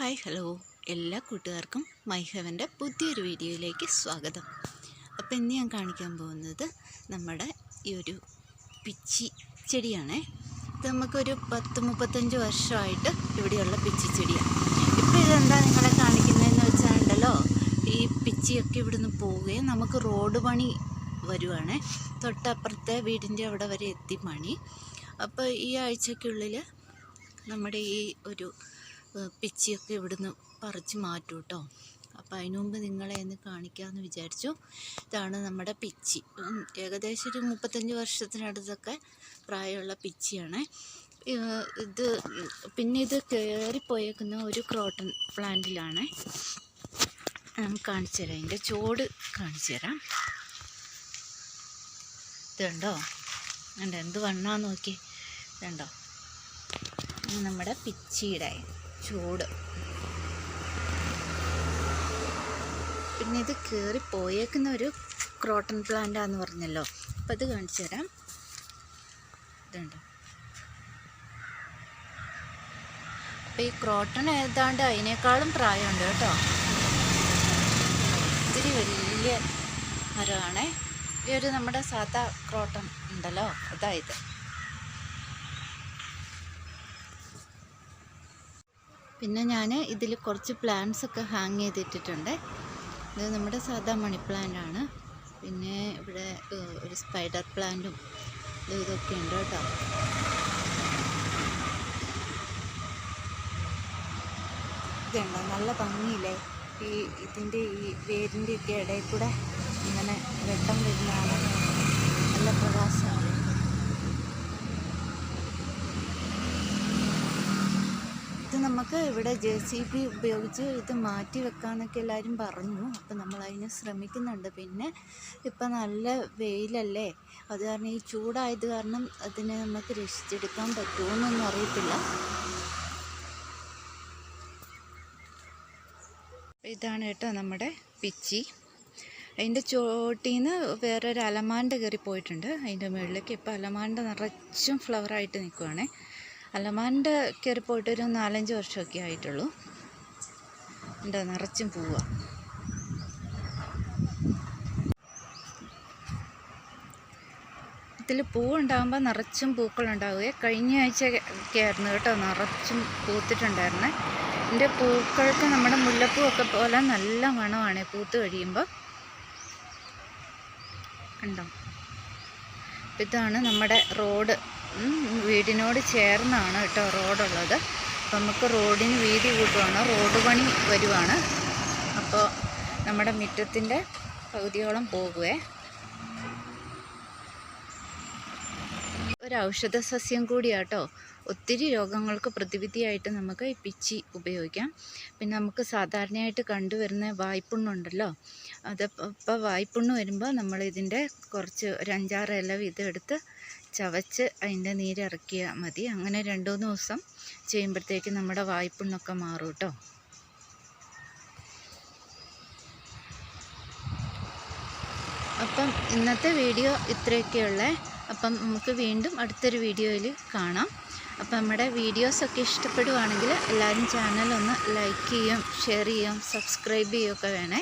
Hi hello. എല്ലാ കൂട്ടുകാർക്കും my ഹെവന്റെ പുതിയൊരു വീഡിയോയിലേക്ക് സ്വാഗതം. അപ്പോൾ ഇന്ന് ഞാൻ കാണിക്കാൻ പോകുന്നത് നമ്മുടെ ഈ ഒരു പിച്ചി ചെടിയാണേ. ഇത് നമുക്കൊരു പത്ത് മുപ്പത്തഞ്ച് വർഷമായിട്ട് ഇവിടെയുള്ള പിച്ചി ചെടിയാണ് ഇപ്പോൾ ഇതെന്താ നിങ്ങളെ കാണിക്കുന്നതെന്ന് വെച്ചാലുണ്ടല്ലോ ഈ പിച്ചിയൊക്കെ ഇവിടുന്ന് പോവുകയും നമുക്ക് റോഡ് പണി വരുവാണേ. തൊട്ടപ്പുറത്തെ വീടിന്റെ അവിടെ വരെ എത്തി പണി. അപ്പോൾ ഈ ആഴ്ചക്കുള്ളിൽ നമ്മുടെ ഈ ഒരു പിച്ചിയൊക്കെ ഇവിടുന്ന് പറിച്ച് മാറ്റും കേട്ടോ അപ്പോൾ അതിനു മുമ്പ് നിങ്ങളെ ഒന്ന് കാണിക്കാമെന്ന് വിചാരിച്ചു. ഇതാണ് നമ്മുടെ പിച്ചി. ഏകദേശം ഒരു മുപ്പത്തഞ്ച് വർഷത്തിനടുത്തൊക്കെ പ്രായമുള്ള പിച്ചിയാണ്. ഇത് പിന്നെ ഇത് കയറിപ്പോയേക്കുന്ന ഒരു ക്രോട്ടൺ പ്ലാന്റിലാണ്. കാണിച്ചു തരാം. അതിന്റെ ചോട് കാണിച്ചു തരാം. ഇതുണ്ടോ? ഉണ്ട് എന്ത് വണ്ണാന്ന് നോക്കി. ഇതുണ്ടോ? നമ്മുടെ പിച്ചിയുടെ ചൂട്. പിന്നെ ഇത് കയറി പോയേക്കുന്ന ഒരു ക്രോട്ടൺ പ്ലാന്റാന്ന് പറഞ്ഞല്ലോ. അപ്പം ഇത് കാണിച്ചു തരാം. ഇതുണ്ട്. അപ്പം ഈ ക്രോട്ടൺ ഏതാണ്ട് അതിനേക്കാളും പ്രായമുണ്ട് കേട്ടോ. ഇത്തിരി വലിയ മരമാണേ. ഈ ഒരു നമ്മുടെ സാധാ ക്രോട്ടൺ ഉണ്ടല്ലോ. അതായത് പിന്നെ ഞാൻ ഇതിൽ കുറച്ച് പ്ലാന്റ്സ് ഒക്കെ ഹാങ് ചെയ്തിട്ടിട്ടുണ്ട്. ഇത് നമ്മുടെ സാധാ മണി ആണ്. പിന്നെ ഇവിടെ ഒരു സ്പൈഡർ പ്ലാന്റും ഇത് ഇതൊക്കെ ഉണ്ട് കേട്ടോ. ഇതുണ്ടോ? നല്ല ഭംഗിയില്ലേ? ഈ ഇതിന്റെ ഈ വേരിന്റെ ഒക്കെ ഇടയിൽ കൂടെ ഇങ്ങനെ വെട്ടം വരുന്നതാണ്. നല്ല പ്രകാശമാണ് ഇത് നമുക്ക് ഇവിടെ ജെ സി ബി ഉപയോഗിച്ച് ഇത് മാറ്റി വെക്കാനൊക്കെ എല്ലാവരും പറഞ്ഞു. അപ്പം നമ്മൾ അതിന് ശ്രമിക്കുന്നുണ്ട്. പിന്നെ ഇപ്പം നല്ല വെയിലല്ലേ? അത് കാരണം ഈ ചൂടായത് കാരണം അതിനെ നമുക്ക് രക്ഷിച്ചെടുക്കാൻ പറ്റുമോന്നൊന്നും അറിയത്തില്ല. ഇതാണ് കേട്ടോ നമ്മുടെ പിച്ചി. അതിന്റെ ചോട്ടിൽ നിന്ന് വേറൊരു അലമാണ്ട കയറി പോയിട്ടുണ്ട് അതിന്റെ മുകളിലേക്ക് ഇപ്പോൾ അലമാണ്ട നിറച്ചും ഫ്ലവറായിട്ട് നിൽക്കുവാണേ അലമാണ്ട കയറി പോയിട്ട് ഒരു നാലഞ്ച് വർഷമൊക്കെ ആയിട്ടുള്ളൂ. എന്താ നിറച്ചും പോവുക ഇതിൽ പൂവുണ്ടാകുമ്പോൾ നിറച്ചും പൂക്കളുണ്ടാവുകയെ. കഴിഞ്ഞ ആഴ്ച ഒക്കെ ആയിരുന്നു കേട്ടോ നിറച്ചും പൂത്തിട്ടുണ്ടായിരുന്നേ. ഇതിന്റെ പൂക്കൾക്ക് നമ്മുടെ മുല്ലപ്പൂ ഒക്കെ പോലെ നല്ല മണമാണ് പൂത്ത് കഴിയുമ്പോൾ ഉണ്ടോ ഇതാണ് നമ്മുടെ റോഡ്. വീടിനോട് ചേർന്നാണ് കേട്ടോ റോഡുള്ളത്. അപ്പം നമുക്ക് റോഡിന് വീതി കൂട്ടുവാണ്. റോഡ് പണി വരുവാണ്. അപ്പോൾ നമ്മുടെ മുറ്റത്തിന്റെ പകുതിയോളം പോകുവേ. ഒരു ഔഷധ സസ്യം കൂടിയാട്ടോ. ഒത്തിരി രോഗങ്ങൾക്ക് പ്രതിവിധിയായിട്ട് നമുക്ക് ഈ പിച്ചി ഉപയോഗിക്കാം. പിന്നെ നമുക്ക് സാധാരണയായിട്ട് കണ്ടുവരുന്ന വായ്പുണ്ണുണ്ടല്ലോ. അത് ഇപ്പോൾ വായ്പുണ്ണ് വരുമ്പോൾ നമ്മൾ ഇതിന്റെ കുറച്ച് ഒരു അഞ്ചാറ് ഇല വീതം എടുത്ത് ചവച്ച് അതിന്റെ നീരിറക്കിയാൽ മതി. അങ്ങനെ രണ്ട് മൂന്ന് ദിവസം ചെയ്യുമ്പോഴത്തേക്ക് നമ്മുടെ വായ്പുണ്ണൊക്കെ മാറും കേട്ടോ അപ്പം ഇന്നത്തെ വീഡിയോ ഇത്രയൊക്കെയുള്ളേ. അപ്പം നമുക്ക് വീണ്ടും അടുത്തൊരു വീഡിയോയിൽ കാണാം. അപ്പം നമ്മുടെ വീഡിയോസൊക്കെ ഇഷ്ടപ്പെടുവാണെങ്കിൽ എല്ലാവരും ചാനലൊന്ന് ലൈക്ക് ചെയ്യും ഷെയർ ചെയ്യും സബ്സ്ക്രൈബ് ചെയ്യുകയൊക്കെ വേണേ.